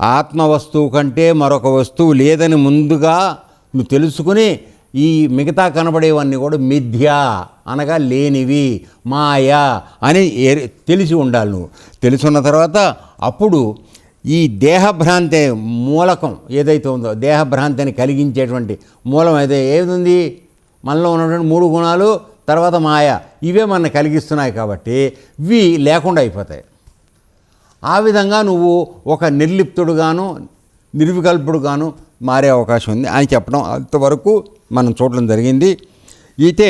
ఆత్మ వస్తువు కంటే మరొక వస్తువు లేదని ముందుగా నువ్వు తెలుసుకుని ఈ మిగతా కనబడేవన్నీ కూడా మిథ్య అనగా లేనివి మాయా అని తెలిసి ఉండాలి నువ్వు. తెలుసున్న తర్వాత అప్పుడు ఈ దేహభ్రాంతి మూలకం ఏదైతే ఉందో దేహభ్రాంతిని కలిగించేటువంటి మూలం అయితే ఏది ఉంది మనలో ఉన్నటువంటి మూడు గుణాలు తర్వాత మాయ ఇవే మన కలిగిస్తున్నాయి కాబట్టి ఇవి లేకుండా అయిపోతాయి. ఆ విధంగా నువ్వు ఒక నిర్లిప్తుడుగాను నిర్వికల్పుడుగాను మారే అవకాశం ఉంది అని చెప్పడం అంతవరకు మనం చూడడం జరిగింది. అయితే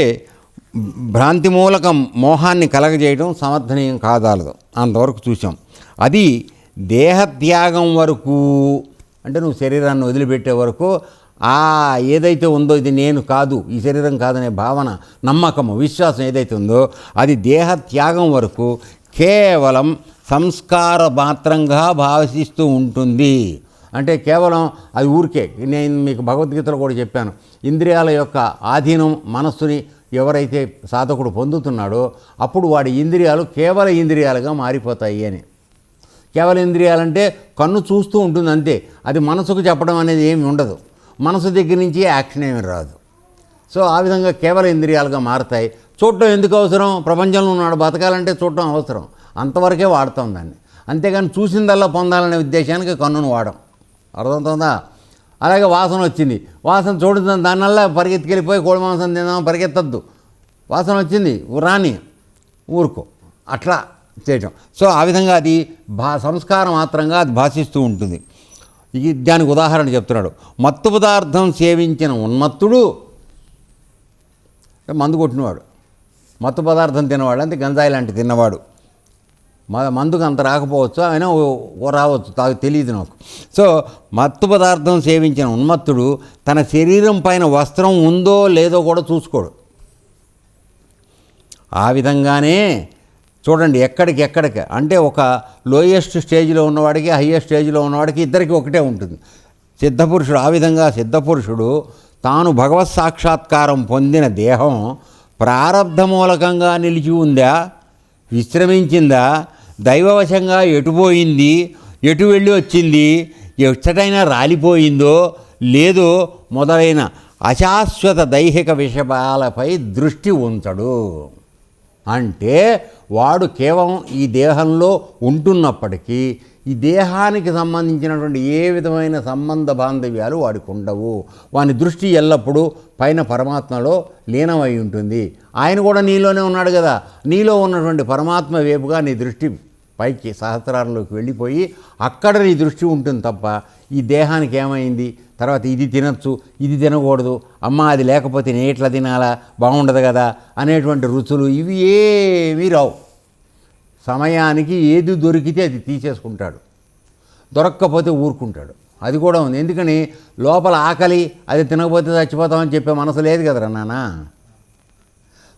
భ్రాంతి మూలకం మోహాన్ని కలగజేయడం సమర్థనీయం కాదాలదు అంతవరకు చూసాం. అది దేహత్యాగం వరకు అంటే నువ్వు శరీరాన్ని వదిలిపెట్టే వరకు ఆ ఏదైతే ఉందో ఇది నేను కాదు ఈ శరీరం కాదనే భావన నమ్మకము విశ్వాసం ఏదైతే ఉందో అది దేహ త్యాగం వరకు కేవలం సంస్కార మాత్రంగా భావిస్తూ ఉంటుంది. అంటే కేవలం అది ఊరికే. నేను మీకు భగవద్గీతలో కూడా చెప్పాను. ఇంద్రియాల యొక్క ఆధీనం మనస్సుని ఎవరైతే సాధకుడు పొందుతున్నాడో అప్పుడు వాడి ఇంద్రియాలు కేవల ఇంద్రియాలుగా మారిపోతాయి అని. కేవల ఇంద్రియాలంటే కన్ను చూస్తూ ఉంటుంది అంతే. అది మనసుకు చెప్పడం అనేది ఏమి ఉండదు. మనసు దగ్గర నుంచి యాక్షన్ ఏమి రాదు. సో ఆ విధంగా కేవల ఇంద్రియాలుగా మారతాయి. చూడటం ఎందుకు అవసరం? ప్రపంచంలో ఉన్నాడు బతకాలంటే చూడటం అవసరం. అంతవరకే వాడతాం దాన్ని. అంతేగాని చూసిందల్లా పొందాలనే ఉద్దేశానికి కన్నును వాడం. అర్థమవుతుందా? అలాగే వాసన వచ్చింది. వాసన చూడుతుంది దానివల్ల పరిగెత్తుకెళ్ళిపోయి కోడి మాంసం తిందాం పరిగెత్తద్దు. వాసన వచ్చింది. రాని ఊరుకో. అట్లా చేయటం. సో ఆ విధంగా అది భా సంస్కారం మాత్రంగా అది భాషిస్తూ ఉంటుంది. ఇది దానికి ఉదాహరణ చెప్తున్నాడు. మత్తు పదార్థం సేవించిన ఉన్మత్తుడు మందు కొట్టినవాడు. మత్తు పదార్థం తినవాడు. అంటే గంజాయి లాంటి తిన్నవాడు. మందుకు అంత రాకపోవచ్చు అయినా ఓ- ఓ రావచ్చు తాకు తెలియదు నాకు. సో మత్తు పదార్థం సేవించిన ఉన్మత్తుడు తన శరీరం పైన వస్త్రం ఉందో లేదో కూడా చూసుకోడు. ఆ విధంగానే చూడండి ఎక్కడికి ఎక్కడికి అంటే ఒక లోయెస్ట్ స్టేజ్లో ఉన్నవాడికి హయ్యెస్ట్ స్టేజ్లో ఉన్నవాడికి ఇద్దరికి ఒకటే ఉంటుంది. సిద్ధపురుషుడు ఆ విధంగా సిద్ధపురుషుడు తాను భగవత్ సాక్షాత్కారం పొందిన దేహం ప్రారంధ మూలకంగా నిలిచి ఉందా? విశ్రమించిందా? దైవవశంగా ఎటుపోయింది ఎటు వెళ్ళి వచ్చింది? ఎచ్చటైనా రాలిపోయిందో? లేదో? మొదలైన అశాశ్వత దైహిక విషయాలపై దృష్టి ఉంచడు. అంటే వాడు కేవలం ఈ దేహంలో ఉంటున్నప్పటికీ ఈ దేహానికి సంబంధించినటువంటి ఏ విధమైన సంబంధ బాంధవ్యాలు వాడికి ఉండవు. వాని దృష్టి ఎల్లప్పుడూ పైన పరమాత్మలో లీనమై ఉంటుంది. ఆయన కూడా నీలోనే ఉన్నాడు కదా. నీలో ఉన్నటువంటి పరమాత్మ వైపుగా నీ దృష్టి పైకి సహస్రారంలోకి వెళ్ళిపోయి అక్కడ నీ దృష్టి ఉంటుంది తప్ప ఈ దేహానికి ఏమైంది? తర్వాత ఇది తినచ్చు ఇది తినకూడదు అమ్మ అది లేకపోతే నేను ఎట్లా తినాలా? బాగుండదు కదా? అనేటువంటి రుచులు ఇవి ఏమీ రావు. సమయానికి ఏది దొరికితే అది తీసేసుకుంటాడు. దొరక్కపోతే ఊరుకుంటాడు. అది కూడా ఉంది. ఎందుకని? లోపల ఆకలి అది తినకపోతే చచ్చిపోతామని చెప్పే మనసు లేదు కదరా నాన్న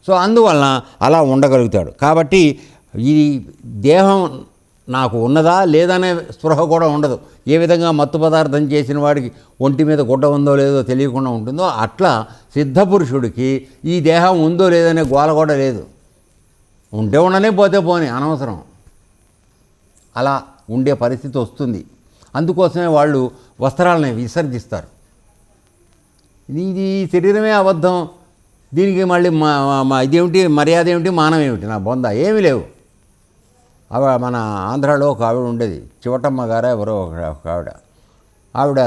సో అందువలన అలా ఉండగలుగుతాడు. కాబట్టి ఈ దేహం నాకు ఉన్నదా లేదనే స్పృహ కూడా ఉండదు. ఏ విధంగా మత్తు పదార్థం చేసిన వాడికి ఒంటి మీద గుడ్డ ఉందో లేదో తెలియకుండా ఉంటుందో అట్లా సిద్ధపురుషుడికి ఈ దేహం ఉందో లేదనే గోల కూడా లేదు. ఉంటే ఉండనే పోతే పోని అనవసరం. అలా ఉండే పరిస్థితి వస్తుంది. అందుకోసమే వాళ్ళు వస్త్రాలని విసర్జిస్తారు. ఇది శరీరమే అబద్ధం. దీనికి మళ్ళీ మా మా- ఇదేమిటి? మర్యాద ఏమిటి? మానం ఏమిటి నా బొంద ఏమీ లేవు. ఆవిడ మన ఆంధ్రాలో ఒక ఆవిడ ఉండేది. చివటమ్మ గారా ఎవరో ఒక ఒక ఆవిడ. ఆవిడ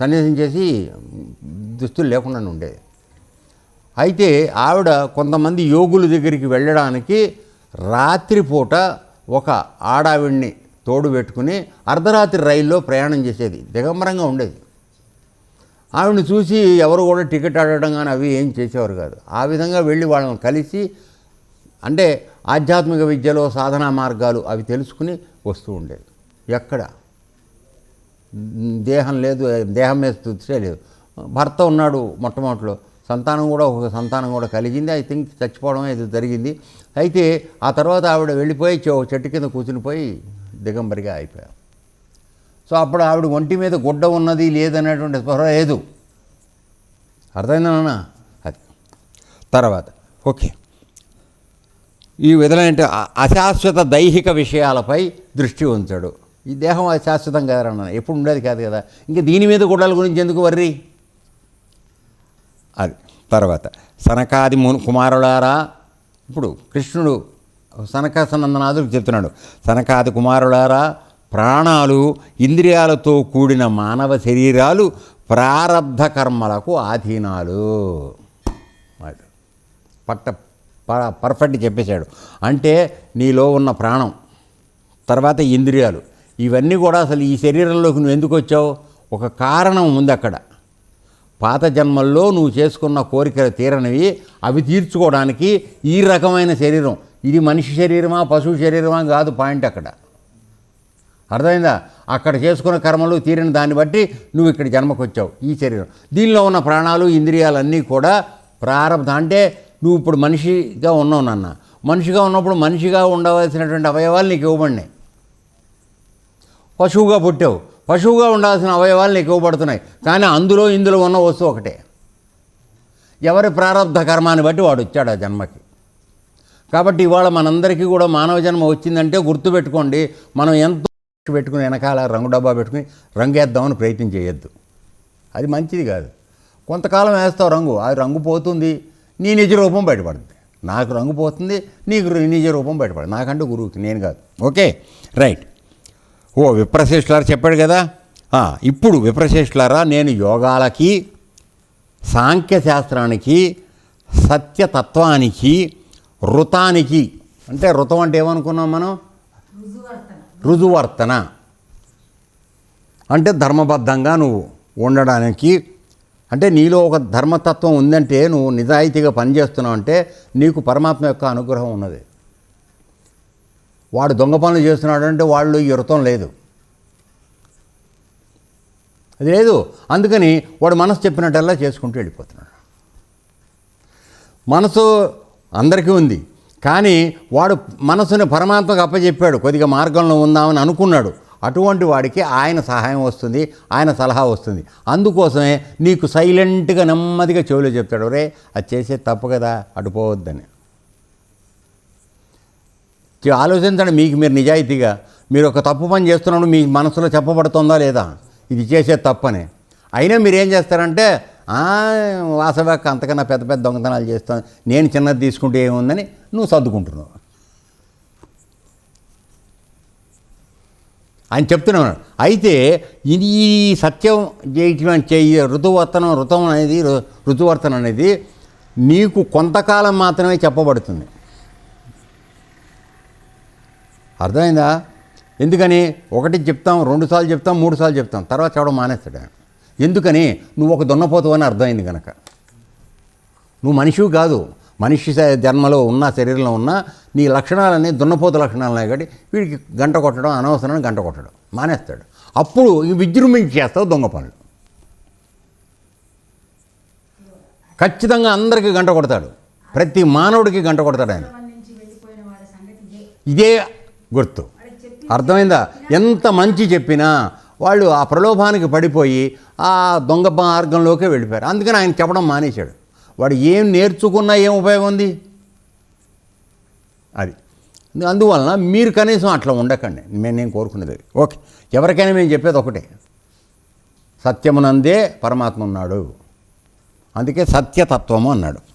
సన్యాసం చేసి దుస్తులు లేకుండా ఉండేది. అయితే ఆవిడ కొంతమంది యోగుల దగ్గరికి వెళ్ళడానికి రాత్రిపూట ఒక ఆడావిడిని తోడు పెట్టుకుని అర్ధరాత్రి రైల్లో ప్రయాణం చేసేది. దిగంబరంగా ఉండేది. ఆవిడని చూసి ఎవరు కూడా టికెట్ అడగడం కానీ అవి ఏం చేసేవారు కాదు. ఆ విధంగా వెళ్ళి వాళ్ళని కలిసి అంటే ఆధ్యాత్మిక విద్యలో సాధనా మార్గాలు అవి తెలుసుకుని వస్తూ ఉండేది ఎక్కడ? దేహం లేదు దేహం మీద తుచ్చే లేదు. భర్త ఉన్నాడు మొట్టమొదటిలో. సంతానం కూడా ఒక సంతానం కూడా కలిగింది. ఐ థింక్ చచ్చిపోవడం ఇది జరిగింది. అయితే ఆ తర్వాత ఆవిడ వెళ్ళిపోయి చెట్టు కింద కూర్చునిపోయి దిగంబరిగా అయిపోయాం. సో అప్పుడు ఆవిడ ఒంటి మీద గుడ్డ ఉన్నది లేదనేటువంటి స్పృహ లేదు. అర్థమైందన్నా అది. తర్వాత ఓకే. ఈ విధమైన అశాశ్వత దైహిక విషయాలపై దృష్టి ఉంచడు. ఈ దేహం అశాశ్వతం కదా కదరన్న ఎప్పుడు ఉండేది కాదు కదా. ఇంకా దీని మీద గుడ్డల గురించి ఎందుకు వర్రి? అది తర్వాత సనకాది కుమారులారా ఇప్పుడు కృష్ణుడు సనక సనందనాథుడు చెప్తున్నాడు సనకాది కుమారులారా ప్రాణాలు ఇంద్రియాలతో కూడిన మానవ శరీరాలు ప్రారబ్ధ కర్మలకు ఆధీనాలు. అది పట్ట పర్ఫెక్ట్ చెప్పేశాడు. అంటే నీలో ఉన్న ప్రాణం తర్వాత ఇంద్రియాలు ఇవన్నీ కూడా అసలు ఈ శరీరంలోకి నువ్వు ఎందుకు వచ్చావు? ఒక కారణం ఉంది అక్కడ. పాత జన్మల్లో నువ్వు చేసుకున్న కోరికలు తీరనివి అవి తీర్చుకోవడానికి ఈ రకమైన శరీరం ఇది మనిషి శరీరమా పశువు శరీరమా కాదు పాయింట్ అక్కడ. అర్థమైందా? అక్కడ చేసుకున్న కర్మలు తీరిన దాన్ని బట్టి నువ్వు ఇక్కడ జన్మకు వచ్చావు ఈ శరీరం. దీనిలో ఉన్న ప్రాణాలు ఇంద్రియాలన్నీ కూడా ప్రారంభ అంటే నువ్వు ఇప్పుడు మనిషిగా ఉన్నావు నాన్న. మనిషిగా ఉన్నప్పుడు మనిషిగా ఉండవలసినటువంటి అవయవాలు నీకు ఇవ్వబడినాయి. పశువుగా పుట్టావు. పశువుగా ఉండాల్సిన అవయవాలు నీకు ఇవ్వబడుతున్నాయి. కానీ అందులో ఇందులో ఉన్న వస్తువు ఒకటే. ఎవరి ప్రారంధ కర్మాన్ని బట్టి వాడు వచ్చాడు ఆ జన్మకి. కాబట్టి ఇవాళ మనందరికీ కూడా మానవ జన్మ వచ్చిందంటే గుర్తుపెట్టుకోండి మనం ఎంతో పెట్టుకుని వెనకాల రంగు డబ్బా పెట్టుకుని రంగేద్దామని ప్రయత్నం చేయొద్దు. అది మంచిది కాదు. కొంతకాలం వేస్తావు రంగు. ఆ రంగు పోతుంది. నీ నిజ రూపం బయటపడుతుంది. నాకు రంగు పోతుంది నీకు నిజ రూపం బయటపడుతుంది. నాకంటే గురువుకి నేను కాదు. ఓకే? రైట్. ఓ విప్రశేషులారా చెప్పాడు కదా? ఇప్పుడు విప్రశేషులారా నేను యోగాలకి సాంఖ్యశాస్త్రానికి సత్యతత్వానికి ఋతానికి అంటే ఋతం అంటే ఏమనుకున్నాం మనం? రుజువర్తన అంటే ధర్మబద్ధంగా నువ్వు ఉండడానికి అంటే నీలో ఒక ధర్మతత్వం ఉందంటే నువ్వు నిజాయితీగా పనిచేస్తున్నావు అంటే నీకు పరమాత్మ యొక్క అనుగ్రహం ఉన్నది. వాడు దొంగ పనులు చేస్తున్నాడు అంటే వాళ్ళు ఈ లేదు. అది లేదు. అందుకని వాడు మనసు చెప్పినట్టల్లా చేసుకుంటూ వెళ్ళిపోతున్నాడు. మనసు అందరికీ ఉంది. కానీ వాడు మనసుని పరమాత్మకు అప్పచెప్పాడు కొద్దిగా మార్గంలో ఉందామని అనుకున్నాడు. అటువంటి వాడికి ఆయన సహాయం వస్తుంది ఆయన సలహా వస్తుంది. అందుకోసమే నీకు సైలెంట్గా నెమ్మదిగా చెవిలో చెప్తాడు రే అది చేసే తప్పు కదా అటు పోవద్దని. ఆలోచించండి మీకు మీరు నిజాయితీగా మీరు ఒక తప్పు పని చేస్తున్నాడు మీ మనసులో చెప్పబడుతుందా లేదా? ఇది చేసే తప్పని. అయినా మీరు ఏం చేస్తారంటే "ఆ, వాసవక్క అంతకన్నా పెద్ద పెద్ద దొంగతనాలు చేస్తాను నేను చిన్నది తీసుకుంటే ఏముందని నువ్వు సర్దుకుంటున్నావు. ఆయన చెప్తున్నాను అయితే ఇది ఈ సత్యం చేయటం చేయ ఋతువర్తనం ఋతం అనేది ఋతువర్తనం అనేది నీకు కొంతకాలం మాత్రమే చెప్పబడుతుంది. అర్థమైందా? ఎందుకని? ఒకటి చెప్తాం రెండు సార్లు చెప్తాం మూడు సార్లు చెప్తాం. తర్వాత చెప్పడం మానేస్తాడు ఎందుకని? నువ్వు ఒక దున్నపోతావు అని అర్థమైంది కనుక నువ్వు మనిషివి కాదు. మనిషి జన్మలో ఉన్న శరీరంలో ఉన్న నీ లక్షణాలన్నీ దున్నపోత లక్షణాలనే కాబట్టి వీడికి గంట కొట్టడం అనవసరాన్ని గంట కొట్టడం మానేస్తాడు. అప్పుడు ఈ విజృంభించి చేస్తావు దొంగ పనులు. ఖచ్చితంగా అందరికీ గంట కొడతాడు. ప్రతి మానవుడికి గంట కొడతాడు ఆయన. ఇదే ఇదే గుర్తు. అర్థమైందా? ఎంత మంచి చెప్పినా వాళ్ళు ఆ ప్రలోభానికి పడిపోయి ఆ దొంగ మార్గంలోకే వెళ్ళిపోయారు. అందుకని ఆయన చెప్పడం మానేశాడు. వాడు ఏం నేర్చుకున్నా ఏం ఉపయోగం ఉంది? అది. అందువలన మీరు కనీసం అట్లా ఉండకండి. మేము నేను కోరుకునేది ఓకే. ఎవరికైనా మేము చెప్పేది ఒకటే. సత్యమునందే పరమాత్మ ఉన్నాడు. అందుకే సత్యతత్వము అన్నాడు.